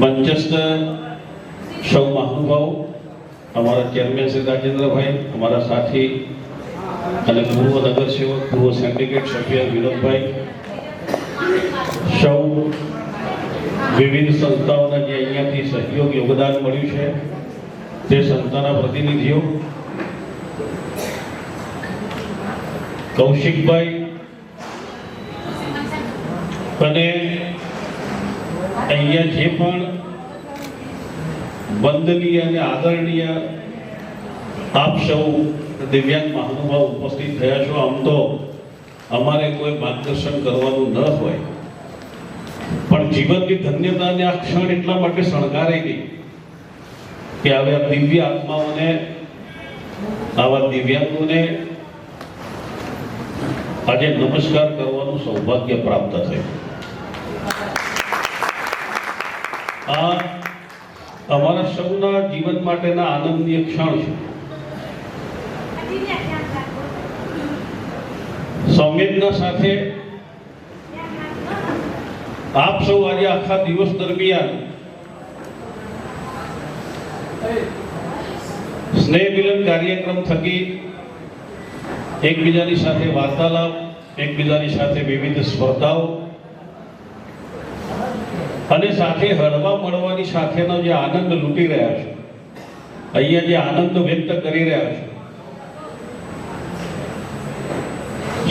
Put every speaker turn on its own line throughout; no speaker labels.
મંચસ્થ સૌ મહાનુભાવો અમારા ચેરમેન શ્રી રાજેન્દ્રભાઈ, અમારા સાથી અને પૂર્વ નગરસેવક પૂર્વ સિન્ડિકેટ સભ્ય વિનોદભાઈ, સૌ વિવિધ સંસ્થાઓના જે અહીંયાથી સહયોગ, યોગદાન મળ્યું છે, તે સંસ્થાના પ્રતિનિધિઓ, કૌશિકભાઈ અને અહીંયા જે પણ વંદનીય અને આદરણીય આપ સૌ દિવ્યાંગ મહાનુભાવ ઉપસ્થિત થયા છો. આમ તો અમારે કોઈ માર્ગદર્શન કરવાનું ન હોય. પણ જીવનની ધન્યતાને આ ક્ષણ એટલા માટે શણગારે ગઈ કે હવે આ દિવ્ય આત્માઓને, આવા દિવ્યાંગોને આજે નમસ્કાર કરવાનું સૌભાગ્ય પ્રાપ્ત થયું. આ અમારા સૌના જીવન માટેના આનંદની એક ક્ષણ છે. સંવેદના સાથે આપ સૌ આજે આખા દિવસ દરમિયાન સ્નેહ મિલન કાર્યક્રમ થકી એકબીજાની સાથે વાર્તાલાપ, એકબીજાની સાથે વિવિધ સ્પર્ધાઓ અને સાથે હળવા મળવાની સાથેનો જે આનંદ લૂંટી રહ્યા છે, અહીંયા જે આનંદ વ્યક્ત કરી રહ્યા છે.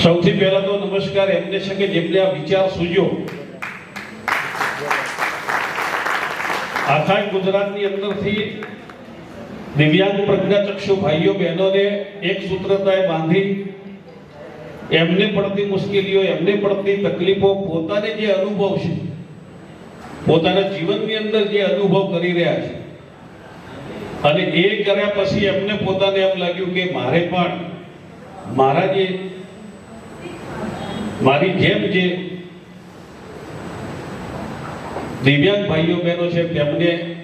સૌથી પહેલા તો નમસ્કાર, એમને છે કે જેમને આ વિચાર સૂજ્યો. આખા ગુજરાતની અંદરથી દિવ્યાંગ પ્રજ્ઞાચક્ષુ ભાઈઓ, બહેનોને એક સૂત્રતાએ બાંધી, એમને પડતી મુશ્કેલીઓ, એમને પડતી તકલીફો, પોતાને જે અનુભવ છે પોતાના જીવનની અંદર જે અનુભવ કરી રહ્યા છે. અને એ કર્યા પછી એમને પોતાને એમ લાગ્યું કે મારે પણ મારા જે મારી જેમ જે દિવ્યાંગ ભાઈઓ બહેનો છે, તેમને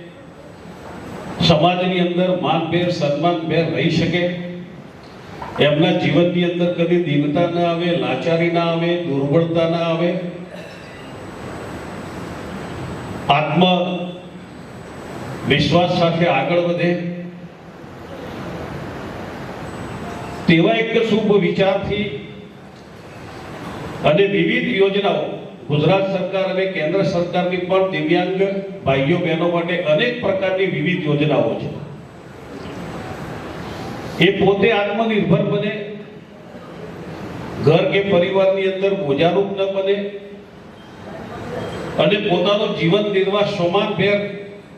સમાજની અંદર માનભેર સન્માનભેર રહી શકે. એમના જીવનની અંદર કદી દીનતા ના આવે, લાચારી ના આવે, દુર્બળતા ના આવે. આત્મ વિશ્વાસ સાથે આગળ વધે. તેવા એક શુભ વિચારથી અને વિવિધ યોજનાઓ ગુજરાત સરકાર અને કેન્દ્ર સરકારની પણ દિવ્યાંગ ભાઈઓ બહેનો માટે અનેક પ્રકારની વિવિધ યોજનાઓ છે. એ પોતે આત્મનિર્ભર બને. ઘર કે પરિવારની અંદર બોજારૂપ ન બને. અને પોતાનો જીવન નિર્વાહ સમાનભેર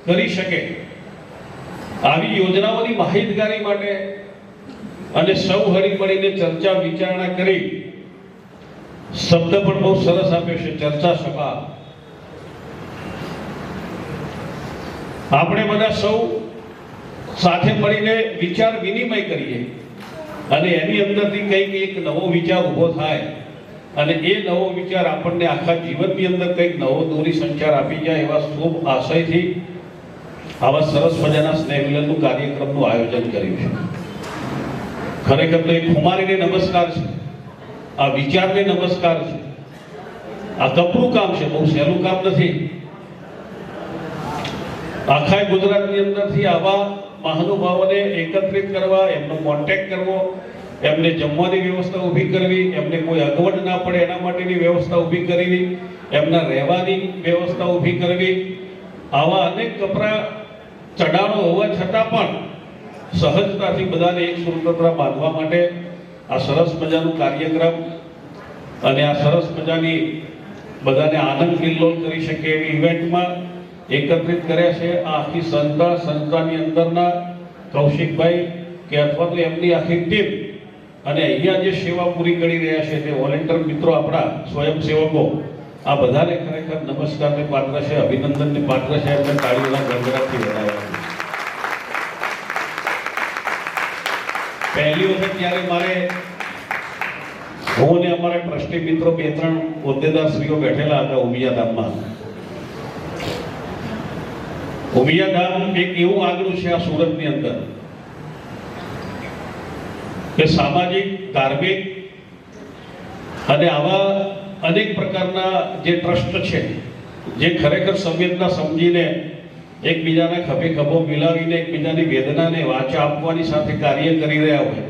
કરી શકે. આવી યોજનાઓની માહિતગારી માટે અને સૌ હળી મળીને ચર્ચા વિચારણા કરી. શબ્દ પણ બહુ સરસ આપ્યો છે, ચર્ચા સભા. આપણે બધા સૌ સાથે મળીને વિચાર વિનિમય કરીએ અને એની અંદરથી કંઈક એક નવો વિચાર ઊભો થાય. અને એ નવો વિચાર આપણને આખા જીવનની અંદર કંઈક નવો દોરી સંચાર આપી જાય એવા શુભ આશયથી આવા સરસ મજાના સ્નેહ કાર્યક્રમનું આયોજન કર્યું છે. ખરેખર તો એ ખુમારીને નમસ્કાર છે. આ વિચારને નમસ્કાર છે. આ કપરું કામ છે, બહુ સહેલું કામ નથી. આખા ગુજરાતની અંદરથી આવા મહાનુભાવોને એકત્રિત કરવા, એમનો કોન્ટેક્ટ કરવો એમને જમવાની વ્યવસ્થા ઊભી કરવી, એમને કોઈ અગવડ ના પડે એના માટેની વ્યવસ્થા ઊભી કરવી, એમના રહેવાની વ્યવસ્થા ઊભી કરવી. આવા અનેક કપરા ચડાણો હોવા છતાં પણ સહજતાથી બધાને એક સ્વતંત્રતા બાંધવા માટે આ સરસ મજાનું કાર્યક્રમ અને આ સરસ મજાની બધાને આનંદ કિલ્લોલ કરી શકે એવી ઇવેન્ટમાં એકત્રિત કર્યા છે આ આખી સંસ્થા, સંસ્થાની અંદરના કૌશિકભાઈ કે અથવા તો એમની આખી ટીમ અને અહીંયા જે સેવા પૂરી કરી રહ્યા છે તે વોલેન્ટિયર મિત્રો આપણા સ્વયંસેવકો, આ બધાને ખરેખર નમસ્કારને પાત્ર છે અભિનંદનને પાત્ર છે, એમને તાળીઓના ગણગડાટથી વધાવ્યા છે. પહેલી વખત ત્યારે મારે હું અને અમારા ટ્રસ્ટી મિત્રો બે ત્રણ હોદ્દેદારશ્રીઓ બેઠેલા હતા ઉમિયા ધામમાં ઉમિયા ધામ એક એવું આગલું છે આ સુરતની અંદર. કે સામાજિક, ધાર્મિક અને આવા અનેક પ્રકારના જે ટ્રસ્ટ છે, જે ખરેખર સંવેદના સમજીને એકબીજાને ખભે ખભો મિલાવીને એકબીજાની વેદનાને વાચા આપવાની સાથે કાર્ય કરી રહ્યા હોય.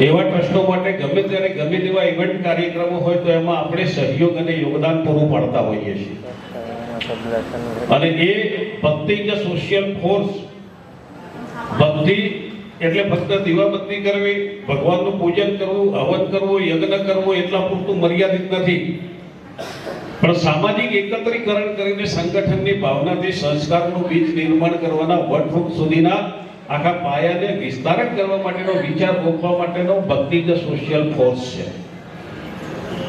એવા ટ્રસ્ટો માટે ગમે ત્યારે ગમે તેવા ઇવેન્ટ કાર્યક્રમો હોય તો એમાં આપણે સહયોગ અને યોગદાન પૂરું પાડતા હોઈએ છીએ. અને એ ભક્તિ કે સોશિયલ ફોર્સ ભક્તિ એટલે ફક્ત દીવાબત્તી કરવી, ભગવાનનું પૂજન કરવું હવન કરવું, યજ્ઞ કરવું, એટલા પૂરતું મર્યાદિત નથી. પણ સામાજિક એકત્રીકરણ કરીને સંગઠનની ભાવનાથી સંસ્કારનું બીજ નિર્માણ કરવાના વટવૃક્ષ સુધીના આખા પાયાને વિસ્તારક કરવા માટેનો વિચાર ગોખવા માટેનો ભક્તિ કે સોશિયલ ફોર્સ છે.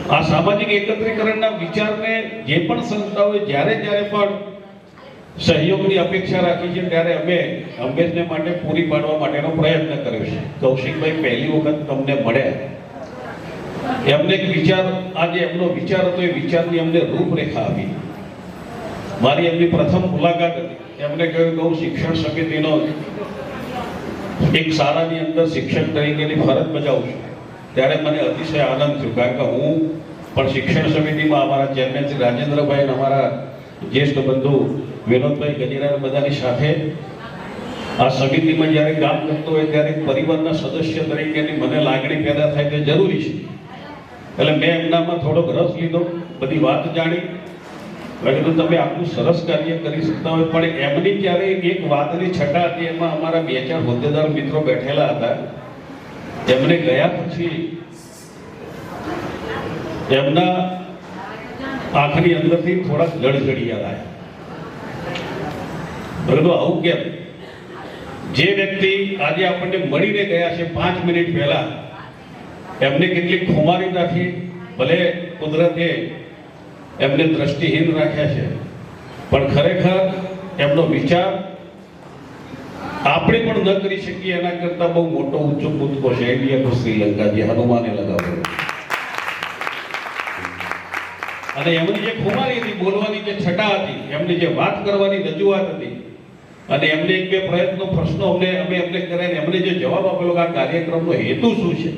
આ સામાજિક એકત્રીકરણના વિચારને જે પણ સંસ્થાઓએ જ્યારે જ્યારે પણ સહયોગની અપેક્ષા રાખી છે ત્યારે અમે અંબેજને માટે પૂરી પાડવા માટેનો પ્રયત્ન કર્યો છે. કૌશિકભાઈ, પહેલી વખત તમને મળ્યા એમને એક વિચાર, આજે એમનો વિચાર હતો, એ વિચારની અમને રૂપરેખા આપી. મારી એમની પ્રથમ મુલાકાત હતી. એમને કહ્યું કે હું શિક્ષણ સમિતિનો એક શાળાની અંદર શિક્ષક તરીકેની ફરજ બજાવું છું. ત્યારે મને અતિશય આનંદ થયો, કારણ કે હું પણ શિક્ષણ સમિતિમાં અમારા ચેરમેન શ્રી રાજેન્દ્રભાઈ અને અમારા જ્યેષ્ઠ બંધુ વિનોદભાઈ ગજેરા બધાની સાથે આ સમિતિમાં જ્યારે કામ કરતો હોય ત્યારે પરિવારના સદસ્ય તરીકેની મને લાગણી પેદા થાય તે જરૂરી છે. એટલે મેં એમનામાં થોડોક રસ લીધો, બધી વાત જાણી. એટલે તો તમે આટલું સરસ કાર્ય કરી શકતા હોય. પણ એમની ત્યારે એક વાતની છટા હતી એમાં અમારા બે ચાર હોદ્દેદાર મિત્રો બેઠેલા હતા. એમને ગયા પછી એમના આંખની અંદરથી થોડાક જળજળિયા આવ્યા મેં કીધું આવું કેમ જે વ્યક્તિ આજે આપણને મળીને ગયા છે પાંચ મિનિટ પહેલા, એમને કેટલી ખુમારી રાખી ભલે કુદરતે એમને દ્રષ્ટિહીન રાખ્યા છે, પણ ખરેખર એમનો વિચાર આપણે પણ ન કરી શકીએ, એના કરતા બહુ મોટો ઊંચો કૂદકો છે. ઇન્ડિયા શ્રીલંકા જે હનુમાને લગાવ્યો. અને એમની જે ખુમારી હતી, બોલવાની જે છટા હતી, એમની જે વાત કરવાની રજૂઆત હતી અને એમને એક બે પ્રયત્નો, પ્રશ્નો અમને, અમે એમને કર્યા એમને જે જવાબ આપેલો કે આ કાર્યક્રમનો હેતુ શું છે?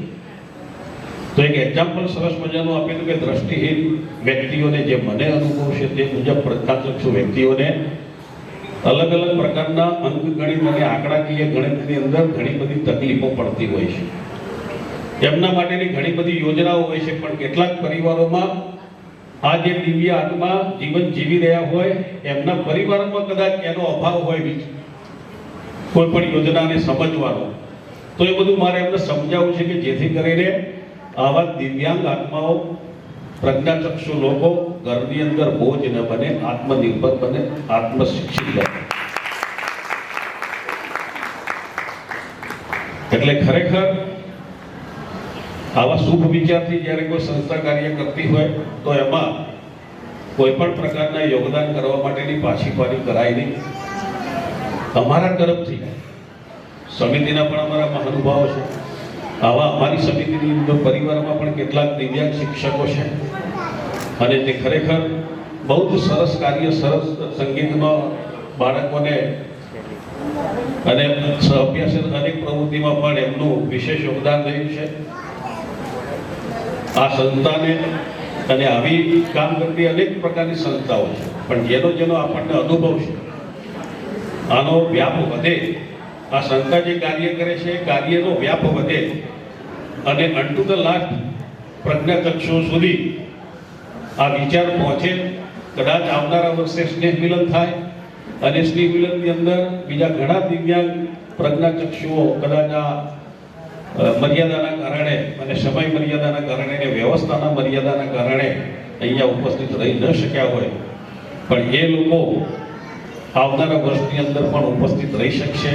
તો એક એક્ઝામ્પલ સરસ મજાનું આપેલું કે દ્રષ્ટિહીન વ્યક્તિઓને જે મને અનુભવ છે તે મુજબ પ્રજ્ઞાચક્ષુ વ્યક્તિઓને. અલગ અલગ પ્રકારના અંકગણિત અને આંકડાકીય ગણિતની અંદર ઘણી બધી તકલીફો પડતી હોય છે. એમના માટેની ઘણી બધી યોજનાઓ હોય છે, પણ કેટલાક પરિવારોમાં આ જે દિવ્ય આત્મા જીવન જીવી રહ્યા હોય, એમના પરિવારમાં કદાચ એનો અભાવ હોય કોઈ પણ યોજનાને સમજવાનો. તો એ બધું મારે એમને સમજાવવું છે કે જેથી કરીને આવા દિવ્યાંગ આત્માઓ, પ્રજ્ઞાચક્ષુ લોકો ઘરની અંદર બોજ ન બને, આત્મનિર્ભર બને, આત્મશિક્ષિત બને. એટલે ખરેખર આવા શુભ વિચારથી જ્યારે કોઈ સંસ્થા કાર્ય કરતી હોય, તો એમાં કોઈ પણ પ્રકારના યોગદાન કરવા માટેની પાછીપાની કરાય નહીં. અમારા તરફથી સમિતિના પણ અમારા મહાનુભાવો છે. આવા અમારી સમિતિની અંદર પરિવારમાં પણ કેટલાક દિવ્યાંગ શિક્ષકો છે. અને તે ખરેખર બહુ જ સરસ કાર્ય, સરસ સંગીતનો બાળકોને અને અભ્યાસ અનેક પ્રવૃત્તિમાં પણ એમનું વિશેષ યોગદાન રહ્યું છે. આ સંસ્થાને અને આવી કામ કરતી અનેક પ્રકારની સંસ્થાઓ છે. પણ જેનો જેનો આપણને અનુભવ છે, આનો વ્યાપ વધે, આ સંસ્થા જે કાર્ય કરે છે કાર્યનો વ્યાપ વધે અને અંટુ ધ લાસ્ટ પ્રજ્ઞાચક્ષુ સુધી આ વિચાર પહોંચે. કદાચ આવનારા વર્ષે સ્નેહ મિલન થાય અને સ્નેહ મિલનની અંદર બીજા ઘણા દિવ્યાંગ પ્રજ્ઞાચક્ષુઓ કદાચ આ મર્યાદાના કારણે અને સમય મર્યાદાના કારણે અને વ્યવસ્થાના મર્યાદાના કારણે અહીંયા ઉપસ્થિત રહી ન શક્યા હોય. પણ એ લોકો આવનારા વર્ષની અંદર પણ ઉપસ્થિત રહી શકશે.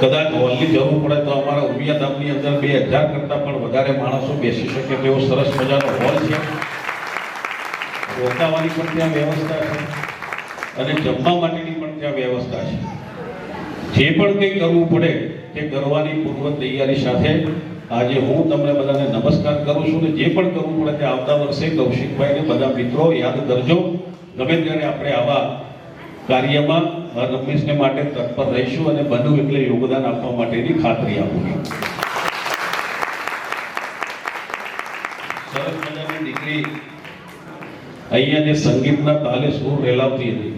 કદાચ હોલની જરૂર પડે તો અમારા ઉમિયા ધામની અંદર બે હજાર કરતાં પણ વધારે માણસો બેસી શકે તેવો સરસ મજાનો હોલ છે. રોકાવાની પણ ત્યાં વ્યવસ્થા છે અને જમવા માટેની પણ ત્યાં વ્યવસ્થા છે. જે પણ કંઈ કરવું પડે તે કરવાની પૂર્વ તૈયારી સાથે આજે હું તમને બધાને નમસ્કાર કરું છું ને જે પણ કરવું પડે તે આવતા વર્ષે કૌશિકભાઈને બધા મિત્રો યાદ કરજો. ગમે ત્યારે આપણે આવા કાર્યમાં રમેશને માટે તત્પર રહીશું અને બનવું એટલે યોગદાન આપવા માટેની ખાતરી આપું છું. સરસ મજાની દીકરી અહીંયા જે સંગીતના તાલે સૂર રેલાવતી હતી.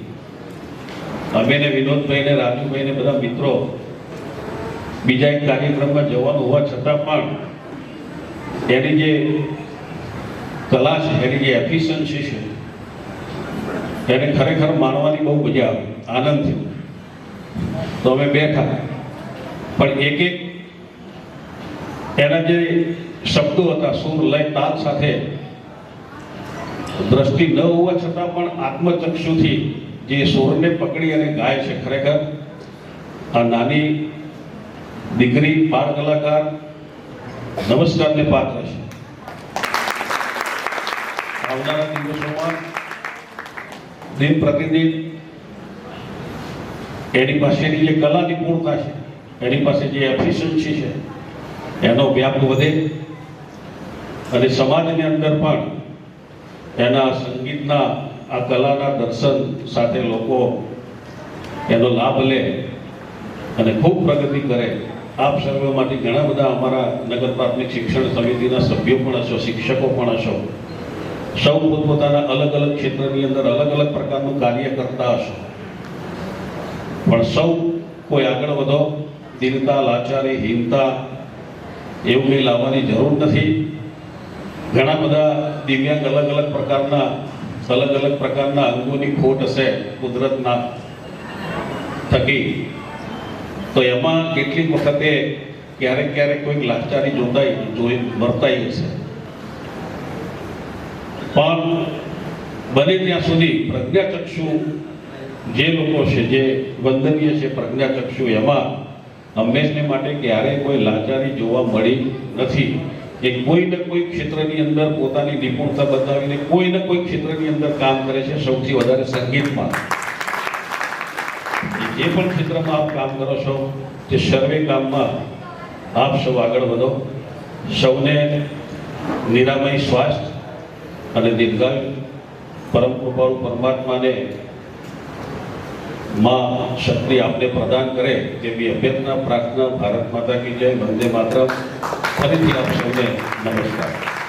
અમે ને વિનોદભાઈ ને રાજુભાઈ ને બધા મિત્રો બીજા એક કાર્યક્રમમાં જવાનું હોવા છતાં પણ એની જે કલા છે એની જે એફિશિયન્સી છે, એને ખરેખર માણવાની બહુ મજા આવી, આનંદ થયો તો અમે બેઠા. પણ એક એક એના જે શબ્દો હતા, સુર, લય, તાલ સાથે, દ્રષ્ટિ ન હોવા છતાં પણ આત્મચક્ષુથી જે સુરને પકડી અને ગાય છે ખરેખર, આ નાની દીકરી બાળ કલાકાર નમસ્કારને પાત્ર છે. આવનારા દિવસોમાં દિન પ્રતિદિન એની પાસેની જે કલા નિપુણતા છે, એની પાસે જે એફિશિયન્સી છે, એનો વ્યાપ વધે અને સમાજની અંદર પણ એના સંગીતના, આ કલાના દર્શન સાથે લોકો એનો લાભ લે અને ખૂબ પ્રગતિ કરે. આપ સર્વમાંથી ઘણા બધા અમારા નગર પ્રાથમિક શિક્ષણ સમિતિના સભ્યો પણ હશો, શિક્ષકો પણ હશો. સૌ પોતપોતાના અલગ અલગ ક્ષેત્રની અંદર અલગ અલગ પ્રકારનું કાર્ય કરતા હશો. પણ સૌ કોઈ આગળ વધો દીનતા લાચારી હીનતા એવું કંઈ લાવવાની જરૂર નથી. ઘણા બધા દિવ્યાંગ અલગ અલગ પ્રકારના, અલગ અલગ પ્રકારના અંગોની ખોટ હશે કુદરતના થકી. તો એમાં કેટલીક વખતે ક્યારેક ક્યારેક કોઈક લાચારી જોતાઈ જોઈ વર્તાઈ હશે પણ બને ત્યાં સુધી પ્રજ્ઞાચક્ષુ જે લોકો છે, જે વંદનીય છે પ્રજ્ઞાચક્ષુ, એમાં હંમેશને માટે ક્યારેય કોઈ લાચારી જોવા મળી નથી. એ કોઈ ને કોઈ ક્ષેત્રની અંદર પોતાની નિપુણતા બતાવીને કોઈ ને કોઈ ક્ષેત્રની અંદર કામ કરે છે, સૌથી વધારે સંગીતમાં. જે પણ ક્ષેત્રમાં આપ કામ કરો છો, તે સર્વે કામમાં આપ સૌ આગળ વધો. સૌને નિરામય સ્વાસ્થ્ય અને દીર્ઘાયુ. પરમ કૃપાળુ પરમાત્માને માં શક્તિ આપને પ્રદાન કરે તેવી અભ્યર્થના. પ્રાર્થના, ભારત માતા કી જય, વંદે માતરમ. ફરીથી આપ સૌને નમસ્કાર.